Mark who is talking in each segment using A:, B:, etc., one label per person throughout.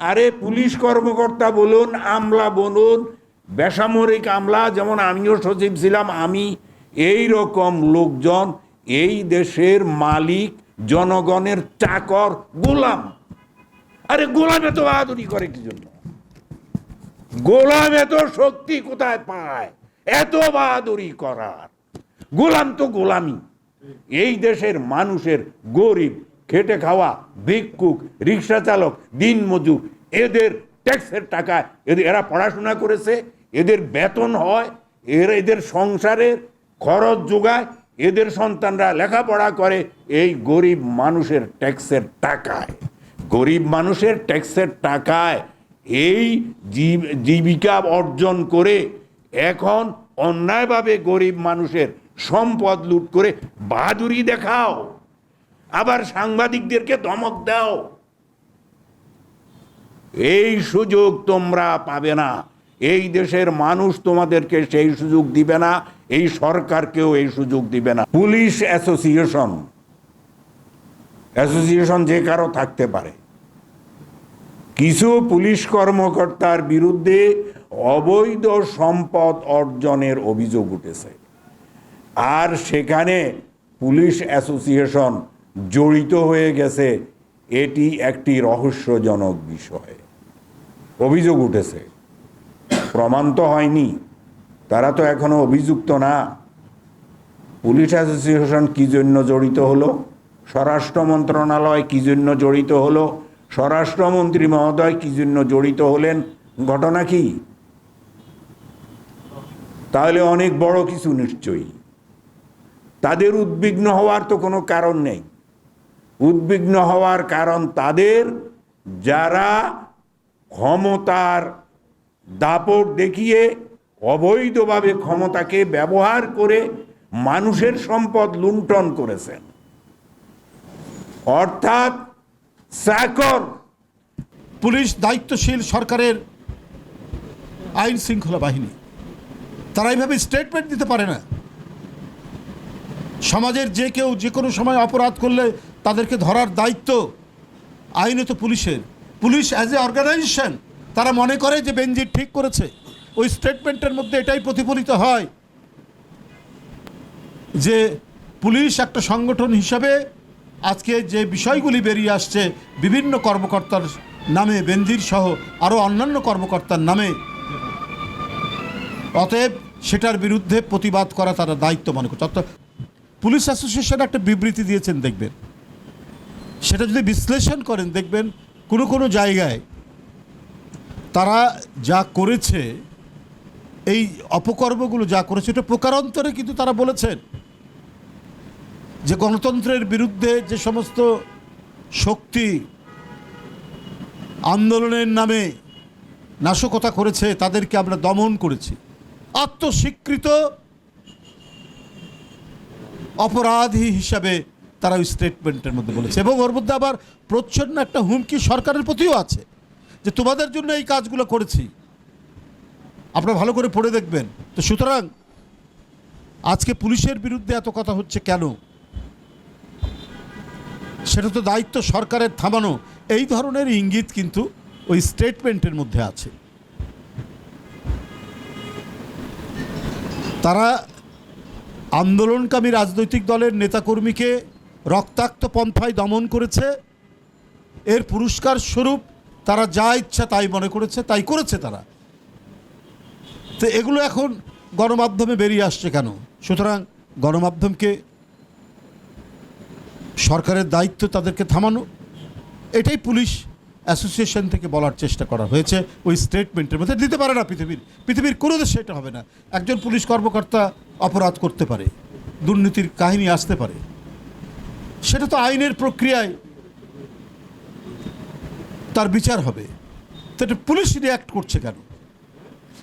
A: আরে পুলিশ কর্মকর্তা বলুন, আমলা বলুন, বেসামরিক আমলা, যেমন আমিও সচিব ছিলাম, আমি এই রকম লোকজন এই দেশের মালিক, জনগণের চাকর, গোলাম। আরে গোলাম এত বাহাদুরি করে কি জন্য? গোলাম এত শক্তি কোথায় পায়? এত বাহাদুরি করার। গোলাম তো গোলামি এই দেশের মানুষের গরিব খেটে খাওয়া, ভিক্ষুক রিক্সা চালক দিন মজুর এদের ট্যাক্সের টাকায় এদের এরা পড়াশোনা করেছে, এদের বেতন হয়, এর এদের সংসারের খরচ যোগায়, এদের সন্তানরা লেখাপড়া করে, এই গরিব মানুষের ট্যাক্সের টাকায়। গরিব মানুষের ট্যাক্সের টাকায় এই জীব- জীবিকা অর্জন করে এখন অন্যায়ভাবে গরিব মানুষের সম্পদ লুট করে বাহাদুরি দেখাও। আবার সাংবাদিকদেরকে ধমক দাও। এই সুযোগ তোমরা পাবে না। এই দেশের মানুষ তোমাদেরকে সেই সুযোগ দিবে না, এই সরকারকেও এই সুযোগ দিবে না। পুলিশ অ্যাসোসিয়েশন অ্যাসোসিয়েশন যে কারও থাকতে পারে। কিছু পুলিশ কর্মকর্তার বিরুদ্ধে অবৈধ সম্পদ অর্জনের অভিযোগ উঠেছে। আর সেখানে পুলিশ অ্যাসোসিয়েশন জড়িত হয়ে গেছে, এটি একটি রহস্যজনক বিষয়। অভিযোগ উঠেছে। প্রমাণ তো হয়নি। তারা তো এখনও অভিযুক্ত না। পুলিশ অ্যাসোসিয়েশন কি জন্য জড়িত হলো? স্বরাষ্ট্র মন্ত্রণালয় কি জন্য জড়িত হলো? স্বরাষ্ট্রমন্ত্রী মহোদয় কি জন্য জড়িত হলেন? ঘটনা কি? তাহলে অনেক বড় কিছু নিশ্চয়ই। তাদের উদ্বিগ্ন হওয়ার তো কোনো কারণ নেই। উদ্বিগ্ন হওয়ার কারণ তাদের, যারা ক্ষমতার দাপট দেখিয়ে অবৈধভাবে ক্ষমতাকে ব্যবহার করে মানুষের সম্পদ লুণ্ঠন করেছেন। অর্থাৎ চাকর
B: পুলিশ দায়িত্বশীল সরকারের আইন শৃঙ্খলা বাহিনী। তারা এইভাবে স্টেটমেন্ট দিতে পারে না। সমাজের যে কেউ যে কোনো সময় অপরাধ করলে তাদেরকে ধরার দায়িত্ব আইনে তো পুলিশের। পুলিশ অ্যাজ এ অর্গানাইজেশন তারা মনে করে যে বেনজির ঠিক করেছে। ওই স্টেটমেন্টের মধ্যে এটাই প্রতিফলিত হয় যে পুলিশ একটা সংগঠন হিসাবে আজকে যে বিষয়গুলি বেরিয়ে আসছে, বিভিন্ন কর্মকর্তার নামে বেনজির সহ আরও অন্যান্য কর্মকর্তার নামে, অতএব সেটার বিরুদ্ধে প্রতিবাদ করা তারা দায়িত্ব মনে করছে। অর্থাৎ পুলিশ অ্যাসোসিয়েশন একটা বিবৃতি দিয়েছেন, দেখবেন। সেটা যদি বিশ্লেষণ করেন, দেখবেন কোনো কোনো জায়গায় তারা যা করেছে, এই অপকর্মগুলো যা করেছে, এটা প্রকারান্তরে কিন্তু তারা বলেছেন। যে গণতন্ত্রের বিরুদ্ধে যে সমস্ত শক্তি আন্দোলনের নামে নাশকতা করেছে, তাদেরকে আমরা দমন করেছি। আত্মস্বীকৃত অপরাধী হিসাবে তারা ওই স্টেটমেন্টের মধ্যে বলেছে। এবং ওর মধ্যে আবার প্রচ্ছন্ন একটা হুমকি সরকারের প্রতিও আছে, যে তোমাদের জন্য এই কাজগুলো করেছি। আপনারা ভালো করে পড়ে দেখবেন। তো সুতরাং আজকে পুলিশের বিরুদ্ধে এত কথা হচ্ছে কেন? সেটা তো দায়িত্ব সরকারের থামানো। এই ধরনের ইঙ্গিত কিন্তু ওই স্টেটমেন্টের মধ্যে আছে। তারা আন্দোলনকামী রাজনৈতিক দলের নেতাকর্মীকে রক্তাক্ত পন্থায় দমন করেছে। এর পুরস্কার স্বরূপ তারা যা ইচ্ছা তাই মনে করেছে, তাই করেছে তারা। তো এগুলো এখন গণমাধ্যমে বেরিয়ে আসছে কেন? সুতরাং গণমাধ্যমকে সরকারের দায়িত্ব তাদেরকে থামানো, এটাই পুলিশ অ্যাসোসিয়েশন থেকে বলার চেষ্টা করা হয়েছে। ওই স্টেটমেন্টের মধ্যে দিতে পারে না পৃথিবীর। পৃথিবীর কোনো দেশে এটা হবে না। একজন পুলিশ কর্মকর্তা অপরাধ করতে পারে, দুর্নীতির কাহিনী আসতে পারে। সেটা তো আইনের প্রক্রিয়ায় তার বিচার হবে। এটা পুলিশ রিয়াক্ট করছে কেন?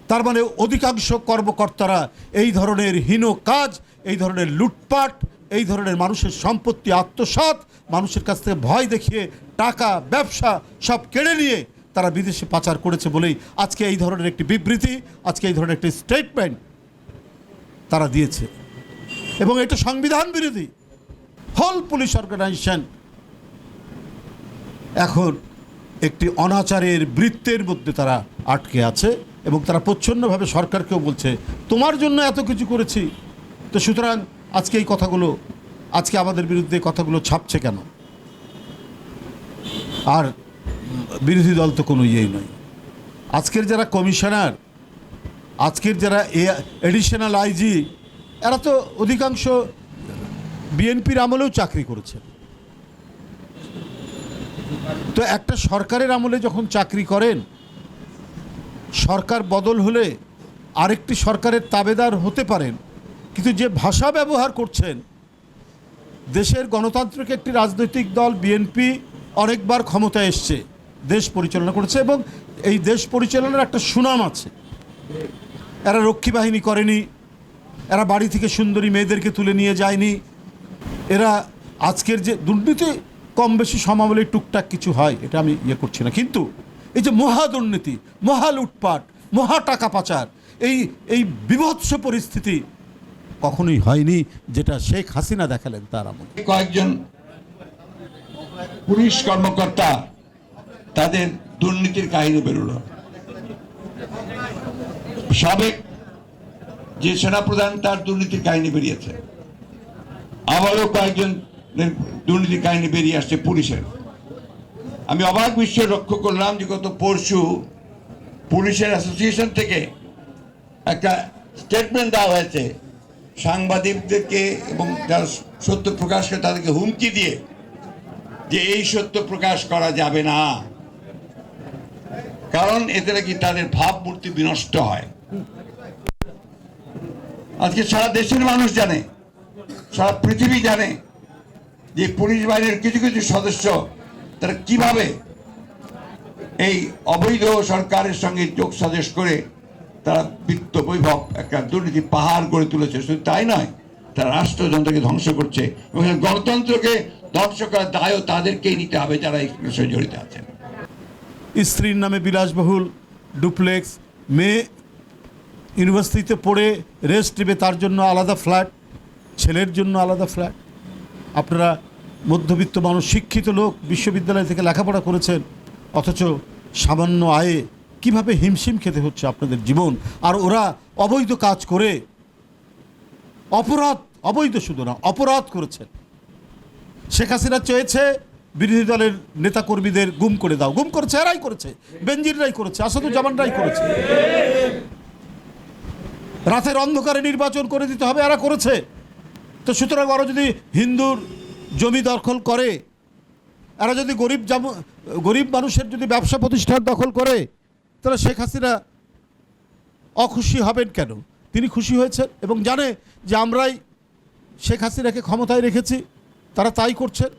B: তার মানে অধিকাংশ কর্মকর্তারা এই ধরনের হীন কাজ, এই ধরনের লুটপাট, এই ধরনের মানুষের সম্পত্তি, আত্মসাৎ, মানুষের কাছ থেকে ভয় দেখিয়ে টাকা, ব্যবসা সব কেড়ে নিয়ে তারা বিদেশে পাচার করেছে বলেই আজকে এই ধরনের একটি বিবৃতি, আজকে এই ধরনের একটি স্টেটমেন্ট তারা দিয়েছে। এবং এটা সংবিধান বিরোধী। হোল পুলিশ অর্গানাইজেশন এখন একটি অনাচারের বৃত্তের মধ্যে তারা আটকে আছে এবং তারা প্রচ্ছন্নভাবে সরকারকেও বলছে, তোমার জন্য এত কিছু করেছি। তো সুতরাং আজকে এই কথাগুলো, আজকে আমাদের বিরুদ্ধে কথাগুলো ছাপছে কেন? আর বিরোধী দল তো কোনো ইয়েই নয়। আজকের যারা কমিশনার, আজকের যারা এডিশনাল আইজি, এরা তো অধিকাংশ বিএনপির আমলেও চাকরি করেছেন তো একটা সরকারের আমলে যখন চাকরি করেন, সরকার বদল হলে আরেকটি সরকারের তাবেদার হতে পারেন, কিন্তু যে ভাষা ব্যবহার করছেন, দেশের গণতান্ত্রিক একটি রাজনৈতিক দল বিএনপি অনেকবার ক্ষমতায় এসছে, দেশ পরিচালনা করেছে এবং এই দেশ পরিচালনার একটা সুনাম আছে। এরা রক্ষী বাহিনী করেনি, এরা বাড়ি থেকে সুন্দরী মেয়েদেরকে তুলে নিয়ে যায়নি এরা আজকের যে দুর্নীতি কম বেশি সমাবলে টুকটাক কিছু হয়, এটা আমি ইয়ে করছি না। কিন্তু এই যে মহা দুর্নীতি, মহা লুটপাট, মহা টাকা পাচার, এই এই বিভৎস পরিস্থিতি কখনোই হয়নি, যেটা শেখ হাসিনা দেখালেন তার আমলে।
C: কয়েকজন পুলিশ কর্মকর্তা তাদের দুর্নীতির কাহিনী বেরোলো। সাবেক যে সেনাপ্রধান তার দুর্নীতির কাহিনী বেরিয়েছে। আবারও কয়েকজন দুর্নীতির কাহিনী বেরিয়ে আসছে পুলিশের। আমি অবাক বিশ্বে লক্ষ্য করলাম যে গত পরশু পুলিশের অ্যাসোসিয়েশন থেকে একটা স্টেটমেন্ট দেওয়া হয়েছে। সাংবাদিকদেরকে এবং যারা সত্য প্রকাশ করে তাদেরকে হুমকি দিয়ে যে এই সত্য প্রকাশ করা যাবে না। কারণ এতে নাকি তাদের ভাবমূর্তি বিনষ্ট হয়। আজকে সারা দেশের মানুষ জানে সারা পৃথিবী জানে যে পুলিশ বাহিনীর কিছু কিছু সদস্য তারা কীভাবে এই অবৈধ সরকারের সঙ্গে যোগ সাজেশ করে তারা বিত্ত বৈভব একটা দুর্নীতি পাহাড় গড়ে তুলেছে। শুধু তাই নয়, তারা রাষ্ট্রযন্ত্রকে ধ্বংস করছে এবং গণতন্ত্রকে ধ্বংস করার দায়ও তাদেরকেই নিতে হবে যারা এই বিষয়ে জড়িত আছেন।
B: স্ত্রীর নামে বিলাসবহুল, ডুপ্লেক্স, মেয়ে ইউনিভার্সিটিতে পড়ে রেস্ট নেবে, তার জন্য আলাদা ফ্ল্যাট ছেলের জন্য আলাদা ফ্ল্যাট আপনারা মধ্যবিত্ত মানুষ, শিক্ষিত লোক বিশ্ববিদ্যালয় থেকে লেখাপড়া করেছেন, অথচ সামান্য আয়ে কীভাবে হিমশিম খেতে হচ্ছে আপনাদের জীবন? আর ওরা অবৈধ কাজ করে, অপরাধ, অবৈধ শুধু না, অপরাধ করেছেন। শেখ হাসিনা চেয়েছে বিরোধী দলের নেতাকর্মীদের গুম করে দাও। গুম করেছে, এরাই করেছে। বেনজিররাই করেছে, আসাদুজ্জামানরাই করেছে। রাতের অন্ধকারে নির্বাচন করে দিতে হবে, এরা করেছে। তো সুতরাং ওরা যদি হিন্দুর জমি দখল করে, এরা যদি গরিব জাম, গরিব মানুষের যদি ব্যবসা প্রতিষ্ঠান দখল করে, তাহলে শেখ হাসিনা অখুশি হবেন কেন? তিনি খুশি হয়েছেন এবং জানে যে আমরাই শেখ হাসিনাকে ক্ষমতায় রেখেছি, তারা তাই করছেন।